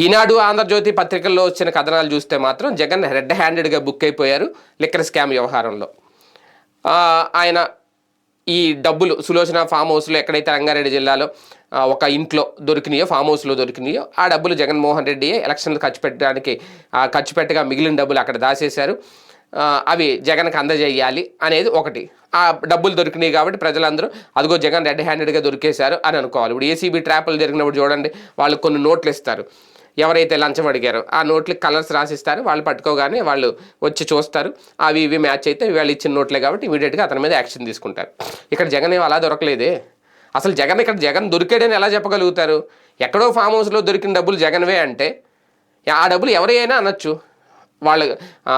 ఈనాడు ఆంధ్రజ్యోతి పత్రికల్లో వచ్చిన కథనాలు చూస్తే మాత్రం జగన్ రెడ్ హ్యాండెడ్గా బుక్ అయిపోయారు లిక్కర్ స్కామ్ వ్యవహారంలో. ఆయన ఈ డబ్బులు సులోచన ఫామ్ హౌస్లో ఎక్కడైతే రంగారెడ్డి జిల్లాలో ఒక ఇంట్లో దొరికినాయో ఫామ్ హౌస్లో దొరికినాయో ఆ డబ్బులు జగన్మోహన్ రెడ్డి ఎలక్షన్లు ఖర్చు పెట్టడానికి ఖర్చు పెట్టగా మిగిలిన డబ్బులు అక్కడ దాచేశారు. అవి జగన్కి అందజేయాలి అనేది ఒకటి. ఆ డబ్బులు దొరికినాయి కాబట్టి ప్రజలందరూ అదిగో జగన్ రెడ్ హ్యాండెడ్గా దొరికేశారు అని అనుకోవాలి. ఇప్పుడు ఏసీబీ ట్రాపులు జరిగినప్పుడు చూడండి వాళ్ళు కొన్ని నోట్లు ఇస్తారు ఎవరైతే లంచం అడిగారో ఆ నోట్లకి కలర్స్ రాసిస్తారు. వాళ్ళు పట్టుకోగానే వాళ్ళు వచ్చి చూస్తారు. అవి ఇవి మ్యాచ్ అయితే వాళ్ళు ఇచ్చిన నోట్లే కాబట్టి ఇమీడియట్గా అతని మీద యాక్షన్ తీసుకుంటారు. ఇక్కడ జగన్ ఏం అలా దొరకలేదే? అసలు జగన్ ఇక్కడ జగన్ దొరికాడని ఎలా చెప్పగలుగుతారు? ఎక్కడో ఫామ్ హౌస్లో దొరికిన డబ్బులు జగన్వే అంటే ఆ డబ్బులు ఎవరైనా అనొచ్చు. వాళ్ళు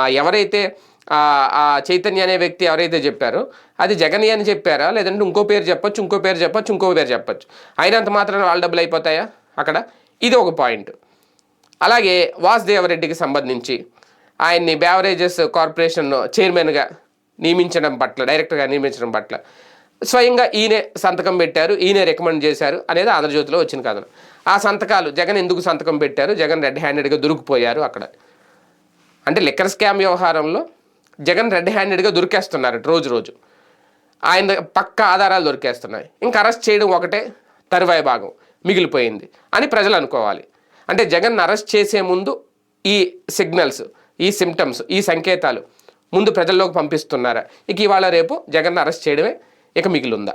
ఎవరైతే ఆ, ఆ చైతన్య అనే వ్యక్తి ఎవరైతే చెప్పారో అది జగన్ అని చెప్పారా? లేదంటే ఇంకో పేరు చెప్పొచ్చు ఇంకో పేరు చెప్పొచ్చు ఇంకో పేరు చెప్పొచ్చు. అయినంత మాత్రం వాళ్ళ డబ్బులు అయిపోతాయా అక్కడ? ఇది ఒక పాయింట్. అలాగే వాసుదేవరెడ్డికి సంబంధించి ఆయన్ని బ్యావరేజెస్ కార్పొరేషన్ చైర్మన్గా నియమించడం పట్ల డైరెక్టర్గా నియమించడం పట్ల స్వయంగా ఈయనే సంతకం పెట్టారు ఈయనే రికమెండ్ చేశారు అనేది ఆంధ్రజ్యోతిలో వచ్చిన కథనం ఆ సంతకాలు జగన్ ఎందుకు సంతకం పెట్టారు? జగన్ రెడ్ హ్యాండెడ్గా దొరికిపోయారు అక్కడ. అంటే లిక్కర్ స్కామ్ వ్యవహారంలో జగన్ రెడ్ హ్యాండెడ్గా దొరికేస్తున్నారు రోజు రోజు. ఆయన పక్క ఆధారాలు దొరికేస్తున్నాయి. ఇంకా అరెస్ట్ చేయడం ఒకటే తరువాయి భాగం మిగిలిపోయింది అని ప్రజలు అనుకోవాలి. అంటే జగన్ అరెస్ట్ చేసే ముందు ఈ సిగ్నల్స్ ఈ సిమ్టమ్స్ ఈ సంకేతాలు ముందు ప్రజల్లోకి పంపిస్తున్నారా? ఇక ఇవాళ రేపు జగన్ అరెస్ట్ చేయడమే ఇక మిగిలిందా?